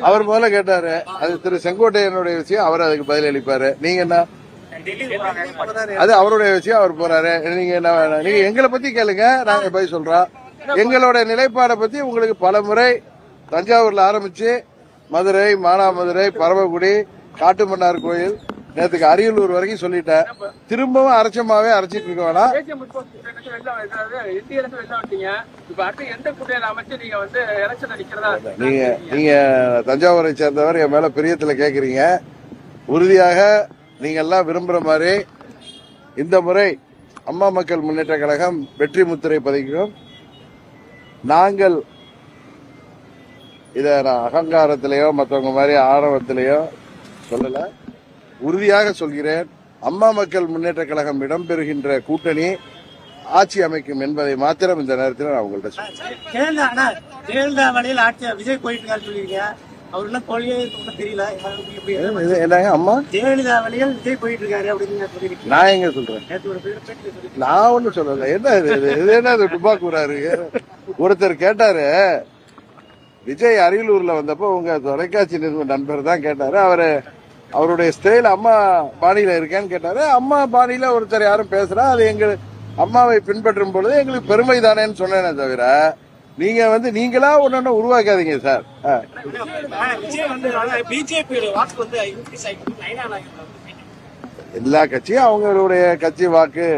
அவர் முதல்ல கேட்டாரு அது திரு செங்கோட்டையனுடைய விஷயம் அவர் அதுக்கு பதில் அளிப்பாரு. நீங்க என்ன? அது அவருடைய விஷயம் அவர் போறாரு. நீங்க என்ன வேணும்? நீங்க எங்களை பத்தி கேளுங்க நாங்க பதில் சொல்றோம். எங்களோட நிலைப்பாடை பத்தி உங்களுக்கு பல முறை தஞ்சாவூர்ல ஆரம்பிச்சு மதுரை மானாமதுரை பரமக்குடி காட்டுமன்னார் கோயில் நேற்றுக்கு அரியலூர் வரைக்கும் சொல்லிட்டேன் திரும்பவும் அரைச்சமாவே அரைச்சிட்டு இருக்க வேணாம் நீங்க நீங்க தஞ்சாவூரை சேர்ந்தவர் என் மேல பிரியத்துல கேக்குறீங்க உறுதியாக நீங்க எல்லாம் விரும்புற மாதிரி இந்த முறை அம்மா மக்கள் முன்னேற்ற கழகம் வெற்றி முத்திரை பதிக்கும் நாங்கள் இத நான் அகங்காரத்திலேயோ மற்றவங்க மாதிரி ஆணவத்திலேயோ சொல்லலை உறுதியாக சொல்கிறேன் அம்மா மக்கள் முன்னேற்ற கழகம் இடம்பெறுகின்ற கூட்டணி ஆட்சி அமைக்கும் என்பதை மாத்திரம் இந்த நேரத்தில் நான் உங்கள்கிட்ட சொல்றேன். ஜெயலலிதா வழியில் ஆட்சி விஜய் போயிட்டு சொல்லிருக்கீங்க அவர் என்ன ஒன்றும் தெரியல. என்னங்க அம்மா? ஜெயலலிதா வழியில் விஜய் போயிட்டு இருக்காரு அப்படின்னு நான் எங்க சொல்றேன்? நான் ஒண்ணும் சொல்லல. என்ன இது? என்ன இது டுபாக்கூறாரு ஒருத்தர் கேட்டாரு விஜய் அரியலூர்ல வந்தப்போ உங்க தொலைக்காட்சி நிறுவன நண்பர் தான் கேட்டாரு. அவரு அவருடைய ஸ்டைல் அம்மா பாணியில இருக்கேன்னு கேட்டாரு. அம்மா பாணியில ஒருத்தர் யாரும் பேசுறா அது எங்க அம்மாவை பின்பற்றும் பொழுது எங்களுக்கு பெருமை தானேன்னு சொன்னேனே தவிர நீங்க வந்து நீங்களா ஒன்னு உருவாக்காதீங்க சார். எல்லா கட்சியும் அவங்களுடைய கட்சி வாக்கு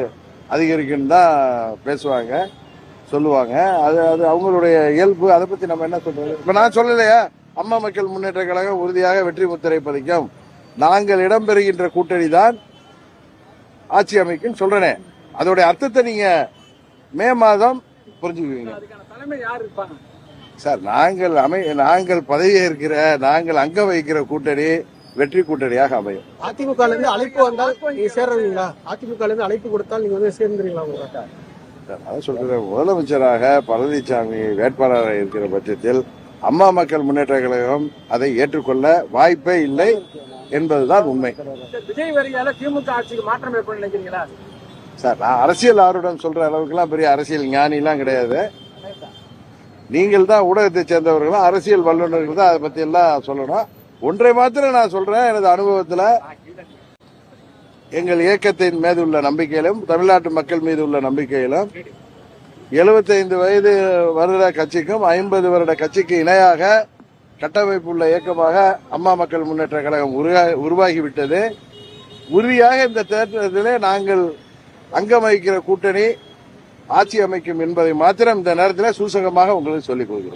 அதிகரிக்குன்னு தான் பேசுவாங்க சொல்லுவாங்க. அது அது அவங்களுடைய இயல்பு. அதை பத்தி நம்ம என்ன சொல்றது? இப்ப நான் சொல்லலையா? அம்மா மக்கள் முன்னேற்ற கழகம் உறுதியாக வெற்றி முத்திரை பதிக்கும். நாங்கள் இடம்பெறுகின்ற கூட்டணி தான் ஆட்சி அமைக்கும் சொல்றேனே. அதோடைய அர்த்தத்தை நீங்க மே மாதம் புரிஞ்சுக்குவீங்க. சார் நாங்கள் அமை நாங்கள் பதவி ஏற்கிற நாங்கள் அங்க வைக்கிற கூட்டணி வெற்றி கூட்டணியாக அமையும். அதிமுக அழைப்பு வந்தால் நீங்க சேர்றீங்களா அதிமுக அழைப்பு கொடுத்தால் நீங்க வந்து சேர்ந்துறீங்களா உங்க சார், அதான் சொல்றேன் முதலமைச்சராக பழனிசாமி வேட்பாளராக இருக்கிற பட்சத்தில் அம்மா மக்கள் முன்னேற்ற கழகம் அதை ஏற்றுக்கொள்ள வாய்ப்பே இல்லை. என்பதுதான் உண்மை. விஜய் வரியால திமுக ஆட்சிக்கு மாற்றம் ஏற்படும் நினைக்கிறீங்களா? சார் நான் அரசியல் ஆர்வம் சொல்ற அளவுக்குலாம் பெரிய அரசியல் ஞானிலாம் கிடையாது. நீங்கள் தான் ஊடகத்தை சேர்ந்தவர்களும் அரசியல் வல்லுநர்கள் தான் அதை பத்தி எல்லாம் சொல்லணும். ஒன்றை மாத்திரம் நான் சொல்றேன் எனது அனுபவத்துல எங்கள் இயக்கத்தின் மீது உள்ள நம்பிக்கையிலும் தமிழ்நாட்டு மக்கள் மீது உள்ள நம்பிக்கையிலும் 75 வயது வருட கட்சிக்கும் ஐம்பது வருட கட்சிக்கு இணையாக கட்டமைப்பு உள்ள இயக்கமாக அம்மா மக்கள் முன்னேற்ற கழகம் உருவாகிவிட்டது. உறுதியாக இந்த தேர்தலிலே நாங்கள் அங்கம் வகிக்கிற கூட்டணி ஆட்சி அமைக்கும் என்பதை மாத்திரம் இந்த நேரத்தில் சூசகமாக உங்களுக்கு சொல்லிக் கொள்கிறோம்